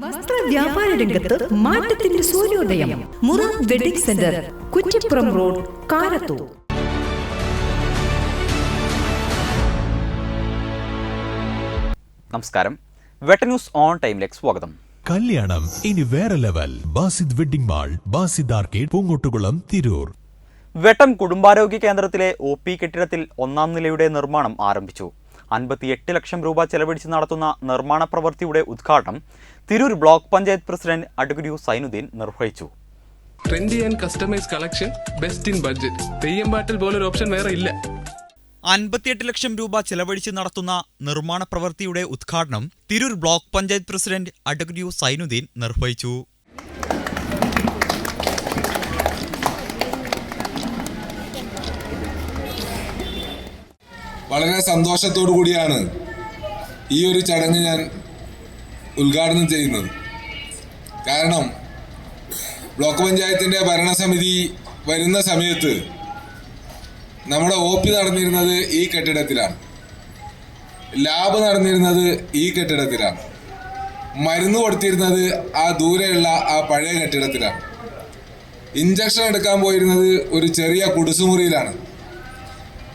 വസ്ത്ര വ്യാപാര രംഗത്ത് മാറ്റത്തിന്റെ സൂര്യോദയം. മുറ wedding centre Kuttippuram road Karathur. നമസ്കാരം. വെട്ട ന്യൂസ് ഓൺ ടൈമിലേക്ക് സ്വാഗതം. കല്യാണം ഇനി വേറെ level. Basid wedding mall Basid arcade Poongottukulam Tirur. Vettam കുടുംബാരോഗ്യ കേന്ദ്രത്തിലെ ഒ പി കെട്ടിടത്തിൽ ഒന്നാം നിലയുടെ നിർമ്മാണം ആരംഭിച്ചു. അൻപത്തിയെട്ട് ലക്ഷം രൂപ ചെലവഴിച്ച് നടത്തുന്ന നിർമ്മാണ പ്രവൃത്തിയുടെ ഉദ്ഘാടനം തിരൂർ ബ്ലോക്ക് പഞ്ചായത്ത് പ്രസിഡന്റ് അഡ്ഗുരു സൈനുദ്ദീൻ നിർവഹിച്ചു. Trendy and customise collection best in budget Theyyam പാട്ടിൽ പോലൊരു ഓപ്ഷൻ വേറെ ഇല്ല. അൻപത്തിയെട്ട് ലക്ഷം രൂപ ചെലവഴിച്ച് നടത്തുന്ന നിർമ്മാണ പ്രവൃത്തിയുടെ ഉദ്ഘാടനം തിരൂർ ബ്ലോക്ക് പഞ്ചായത്ത് പ്രസിഡന്റ് അഡഗ്രിയു സൈനുദ്ദീൻ നിർവഹിച്ചു. വളരെ സന്തോഷത്തോടു കൂടിയാണ് ഈ ഒരു ചടങ്ങ് ഞാൻ ഉദ്ഘാടനം ചെയ്യുന്നത്. കാരണം ബ്ലോക്ക് പഞ്ചായത്തിന്റെ ഭരണസമിതി വരുന്ന സമയത്ത് നമ്മുടെ ഒ പി നടന്നിരുന്നത് ഈ കെട്ടിടത്തിലാണ്. ലാബ് നടന്നിരുന്നത് ഈ കെട്ടിടത്തിലാണ്. മരുന്ന് കൊടുത്തിരുന്നത് ആ ദൂരെയുള്ള ആ പഴയ കെട്ടിടത്തിലാണ്. ഇഞ്ചക്ഷൻ എടുക്കാൻ പോയിരുന്നത് ഒരു ചെറിയ കുടിസുമുറിയിലാണ്.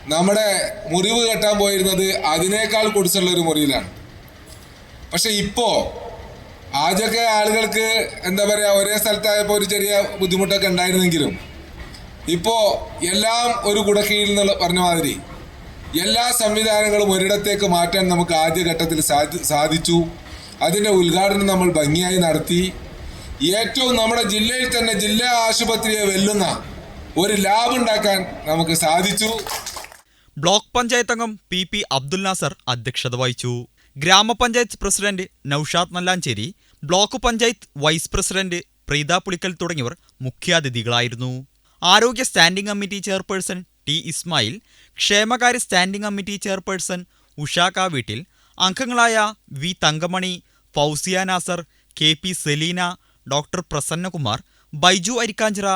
നമ്മുടെ മുറിവ് കെട്ടാൻ പോയിരുന്നത് അതിനേക്കാൾ കുടിച്ചുള്ള ഒരു മുറിയിലാണ്. പക്ഷെ ഇപ്പോ ആദ്യമൊക്കെ ആളുകൾക്ക് എന്താ പറയാ ഒരേ സ്ഥലത്തായപ്പോൾ ഒരു ചെറിയ ബുദ്ധിമുട്ടൊക്കെ ഉണ്ടായിരുന്നെങ്കിലും ഇപ്പോ എല്ലാം ഒരു കുടക്കീഴിൽ നിന്ന് പറഞ്ഞ മാതിരി എല്ലാ സംവിധാനങ്ങളും ഒരിടത്തേക്ക് മാറ്റാൻ നമുക്ക് ആദ്യഘട്ടത്തിൽ സാധി സാധിച്ചു. അതിന്റെ ഉദ്ഘാടനം നമ്മൾ ഭംഗിയായി നടത്തി. ഏറ്റവും നമ്മുടെ ജില്ലയിൽ തന്നെ ജില്ലാ ആശുപത്രിയെ വെല്ലുന്ന ഒരു ലാബ് ഉണ്ടാക്കാൻ നമുക്ക് സാധിച്ചു. ബ്ലോക്ക് പഞ്ചായത്ത് അംഗം പി പി അബ്ദുൽ നാസർ അധ്യക്ഷത വഹിച്ചു. ഗ്രാമപഞ്ചായത്ത് president Noushad Nallanchery block panchayat vice president Preetha Pulikkal തുടങ്ങിയവർ മുഖ്യാതിഥികളായിരുന്നു. ആരോഗ്യ standing committee chairperson T Ismail ക്ഷേമകാര്യ standing committee chairperson Usha Kaveettil അംഗങ്ങളായ V Thankamani Fousiya Nasar K P Selina doctor Prasannakumar Baiju Arikkanchira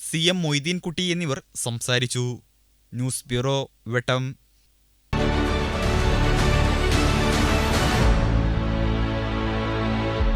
C M Moideenkutty എന്നിവർ സംസാരിച്ചു. News bureau വെട്ടം